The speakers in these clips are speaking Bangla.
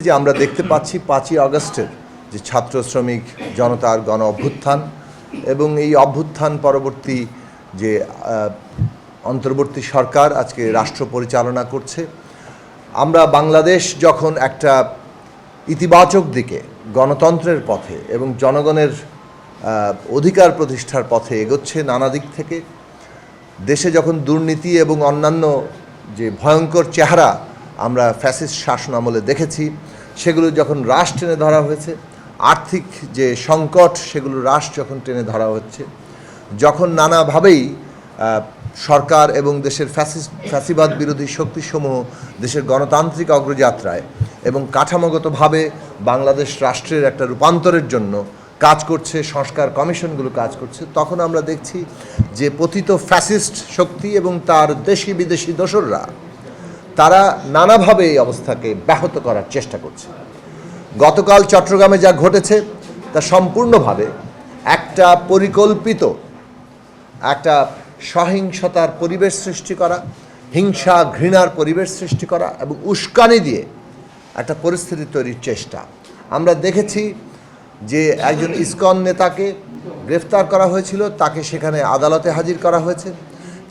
যে আমরা দেখতে পাচ্ছি পাঁচই আগস্টের যে ছাত্র শ্রমিক জনতার গণ অভ্যুত্থান এবং এই অভ্যুত্থান পরবর্তী যে অন্তর্বর্তী সরকার আজকে রাষ্ট্র পরিচালনা করছে। আমরা বাংলাদেশ যখন একটা ইতিবাচক দিকে গণতন্ত্রের পথে এবং জনগণের অধিকার প্রতিষ্ঠার পথে এগোচ্ছে নানা দিক থেকে, দেশে যখন দুর্নীতি এবং অন্যান্য যে ভয়ঙ্কর চেহারা আমরা ফ্যাসিস্ট শাসন আমলে দেখেছি সেগুলো যখন রাশ টেনে ধরা হয়েছে, আর্থিক যে সংকট, সেগুলো রাশ যখন টেনে ধরা হচ্ছে, যখন নানাভাবেই সরকার এবং দেশের ফ্যাসিস, ফ্যাসিবাদ বিরোধী শক্তিসমূহ দেশের গণতান্ত্রিক অগ্রযাত্রায় এবং কাঠামোগতভাবে বাংলাদেশ রাষ্ট্রের একটা রূপান্তরের জন্য কাজ করছে, সংস্কার কমিশনগুলো কাজ করছে, তখন আমরা দেখছি যে পতিত ফ্যাসিস্ট শক্তি এবং তার দেশি বিদেশি দোসররা তারা নানাভাবে এই অবস্থাকে ব্যাহত করার চেষ্টা করছে। গতকাল চট্টগ্রামে যা ঘটেছে, তা সম্পূর্ণভাবে একটা পরিকল্পিত, একটা সহিংসতার পরিবেশ সৃষ্টি করা, হিংসা, ঘৃণার পরিবেশ সৃষ্টি করা এবং উস্কানি দিয়ে একটা পরিস্থিতি তৈরির চেষ্টা। আমরা দেখেছি যে একজন ইসকন নেতাকে গ্রেফতার করা হয়েছিল, তাকে সেখানে আদালতে হাজির করা হয়েছে।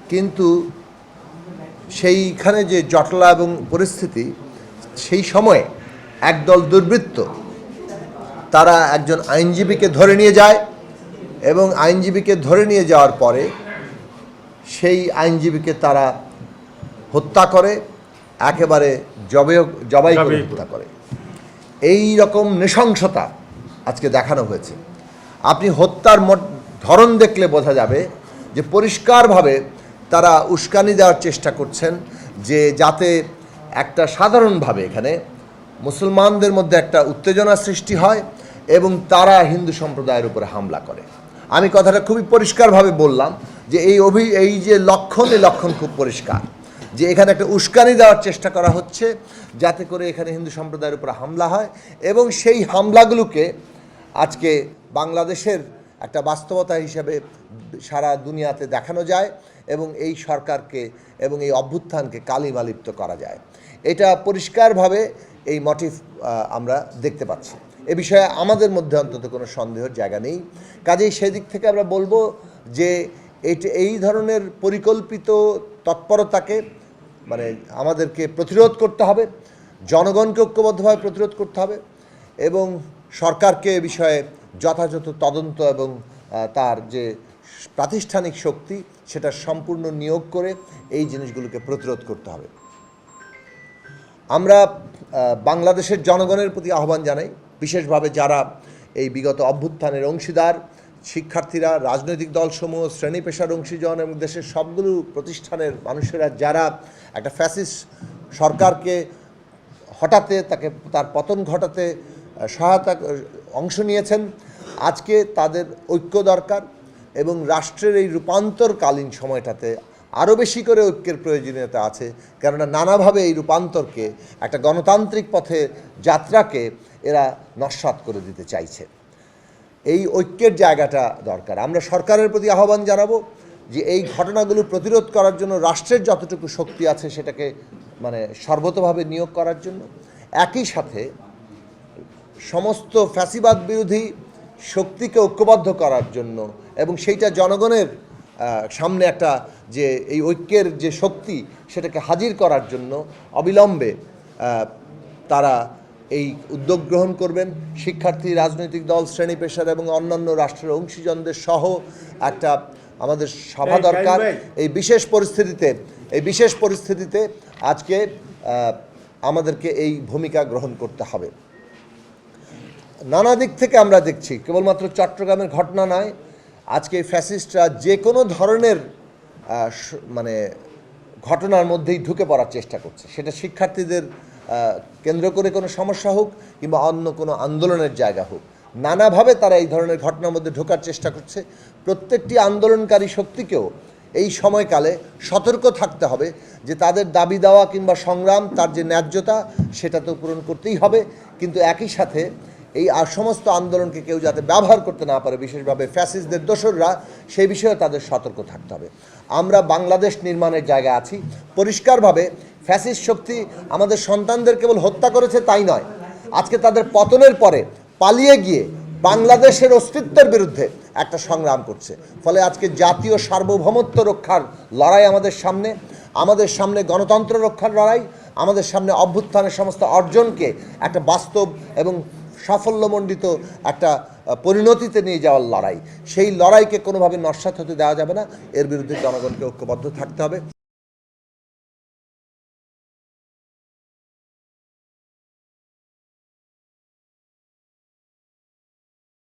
কিন্তু সেইখানে যে জটলা এবং পরিস্থিতি সেই সময়ে একদল দুর্বৃত্ত তারা একজন আইনজীবীকে ধরে নিয়ে যায় এবং আইনজীবীকে ধরে নিয়ে যাওয়ার পরে সেই আইনজীবীকে তারা হত্যা করে একেবারে জবে জবাই করে হত্যা করে। এই রকম নৃশংসতা আজকে দেখানো হয়েছে। আপনি হত্যার মোট- ধরন দেখলে বোঝা যাবে যে পরিষ্কারভাবে তারা উস্কানি দেওয়ার চেষ্টা করছেন যে যাতে একটা সাধারণভাবে এখানে মুসলমানদের মধ্যে একটা উত্তেজনা সৃষ্টি হয় এবং তারা হিন্দু সম্প্রদায়ের উপরে হামলা করে। আমি কথাটা খুবই পরিষ্কারভাবে বললাম যে এই অভি, এই যে লক্ষণ, এই লক্ষণ খুব পরিষ্কার যে এখানে একটা উস্কানি দেওয়ার চেষ্টা করা হচ্ছে যাতে করে এখানে হিন্দু সম্প্রদায়ের উপর হামলা হয় এবং সেই হামলাগুলোকে আজকে বাংলাদেশের একটা বাস্তবতা হিসেবে সারা দুনিয়াতে দেখানো যায় এবং এই সরকারকে এবং এই অভ্যুত্থানকে কালিমালিপ্ত করা যায়। এটা পরিষ্কারভাবে এই মোটিভ আমরা দেখতে পাচ্ছি। এ বিষয়ে আমাদের মধ্যে অন্তত কোনো সন্দেহের জায়গা নেই। কাজেই সেদিক থেকে আমরা বলব যে এটা, এই ধরনের পরিকল্পিত তৎপরতাকে মানে আমাদেরকে প্রতিরোধ করতে হবে, জনগণকে ঐক্যবদ্ধভাবে প্রতিরোধ করতে হবে এবং সরকারকে এ বিষয়ে যথাযথ তদন্ত এবং তার যে প্রাতিষ্ঠানিক শক্তি, সেটা সম্পূর্ণ নিয়োগ করে এই জিনিসগুলোকে প্রতিরোধ করতে হবে। আমরা বাংলাদেশের জনগণের প্রতি আহ্বান জানাই, বিশেষভাবে যারা এই বিগত অভ্যুত্থানের অংশীদার, শিক্ষার্থীরা, রাজনৈতিক দলসমূহ, শ্রেণি পেশার অংশীজন এবং দেশের সবগুলো প্রতিষ্ঠানের মানুষেরা, যারা একটা ফ্যাসিস্ট সরকারকে হঠাতে তাকে, তার পতন ঘটাতে সহায়তা, অংশ নিয়েছেন। আজকে তাদের ঐক্য দরকার এবং রাষ্ট্রের এই রূপান্তরকালীন সময়টাতে আরও বেশি করে ঐক্যের প্রয়োজনীয়তা আছে, কেননা নানাভাবে এই রূপান্তরকে একটা গণতান্ত্রিক পথে যাত্রাকে এরা নস্বাত করে দিতে চাইছে। এই ঐক্যের জায়গাটা দরকার। আমরা সরকারের প্রতি আহ্বান জানাব যে এই ঘটনাগুলো প্রতিরোধ করার জন্য, রাষ্ট্রের যতটুকু শক্তি আছে সেটাকে মানে সর্বতভাবে নিয়োগ করার জন্য। একই সাথে সমস্ত ফ্যাসিবাদ বিরোধী শক্তিকে ঐক্যবদ্ধ করার জন্য এবং সেইটা জনগণের সামনে একটা যে এই ঐক্যের যে শক্তি সেটাকে হাজির করার জন্য অবিলম্বে তারা এই উদ্যোগ গ্রহণ করবেন। শিক্ষার্থী রাজনৈতিক দল শ্রেণি পেশার এবং অন্যান্য রাষ্ট্রের অংশীজনদের সহ একটা আমাদের সভা দরকার। এই বিশেষ পরিস্থিতিতে এই বিশেষ পরিস্থিতিতে আজকে আমাদেরকে এই ভূমিকা গ্রহণ করতে হবে। নানা দিক থেকে আমরা দেখছি, কেবলমাত্র চট্টগ্রামের ঘটনা নয়, আজকে ফ্যাসিস্টরা যে কোনো ধরনের মানে ঘটনার মধ্যেই ঢুকে পড়ার চেষ্টা করছে। সেটা শিক্ষার্থীদের কেন্দ্র করে কোনো সমস্যা হোক কিংবা অন্য কোনো আন্দোলনের জায়গা হোক। নানাভাবে তারা এই ধরনের ঘটনার মধ্যে ঢোকার চেষ্টা করছে। প্রত্যেকটি আন্দোলনকারী শক্তিকেও এই সময়কালে সতর্ক থাকতে হবে যে তাদের দাবি দেওয়া কিংবা সংগ্রাম, তার যে ন্যায্যতা, সেটা তো পূরণ করতেই হবে। কিন্তু একই সাথে এই আর সমস্ত আন্দোলনকে কেউ যাতে ব্যবহার করতে না পারে, বিশেষভাবে ফ্যাসিস্টদের দোসররা সেই বিষয়ে তাদের সতর্ক থাকতে হবে। আমরা বাংলাদেশ নির্মাণের জায়গায় আছি। পরিষ্কারভাবে ফ্যাসিস্ট শক্তি আমাদের সন্তানদের কেবল হত্যা করেছে তাই নয়, আজকে তাদের পতনের পরে পালিয়ে গিয়ে বাংলাদেশের অস্তিত্বের বিরুদ্ধে একটা সংগ্রাম করছে। ফলে আজকে জাতীয় সার্বভৌমত্ব রক্ষার লড়াই আমাদের সামনে আমাদের সামনে গণতন্ত্র রক্ষার লড়াই, আমাদের সামনে অভ্যুত্থানের সমস্ত অর্জনকে একটা বাস্তব এবং সাফল্যমণ্ডিত একটা পরিণতিতে নিয়ে যাওয়ার লড়াই। সেই লড়াইকে কোনোভাবে নস্বাত হতে দেওয়া যাবে না। এর বিরুদ্ধে জনগণকে ঐক্যবদ্ধ থাকতে হবে।